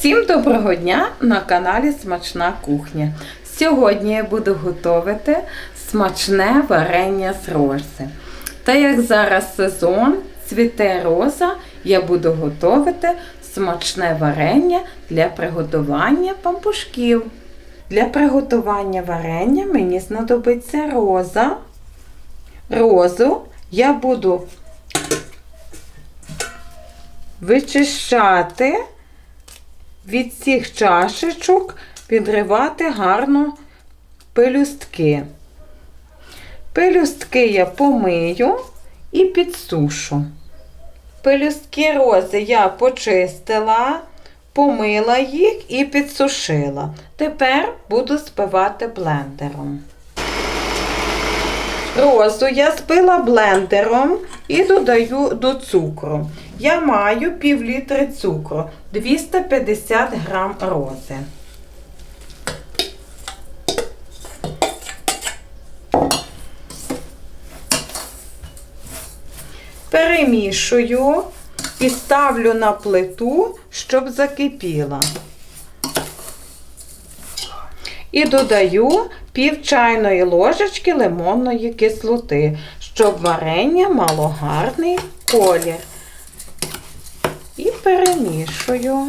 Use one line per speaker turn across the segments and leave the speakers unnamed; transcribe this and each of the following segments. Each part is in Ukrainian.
Всім доброго дня на каналі Смачна кухня. Сьогодні я буду готувати смачне варення з рози. Та як зараз сезон, цвіте роза, я буду готувати смачне варення для приготування пампушків. Для приготування варення мені знадобиться роза. Розу я буду вичищати від цих чашечок, підривати гарно пелюстки. Пелюстки я помию і підсушу. Пелюстки рози я почистила, помила їх і підсушила. Тепер буду спивати блендером. Розу я збила блендером і додаю до цукру. Я маю пів літри цукру, 250 грам рози. Перемішую і ставлю на плиту, щоб закипіла. І додаю пів чайної ложечки лимонної кислоти, щоб варення мало гарний колір. І перемішую.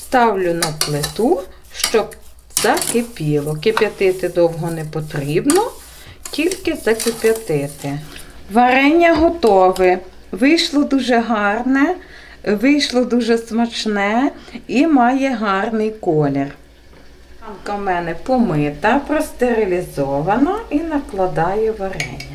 Ставлю на плиту, щоб закипіло. Кип'ятити довго не потрібно, тільки закип'ятити. Варення готове. Вийшло дуже гарне, вийшло дуже смачне і має гарний колір. Ранка в мене помита, простерилізована і накладаю варення.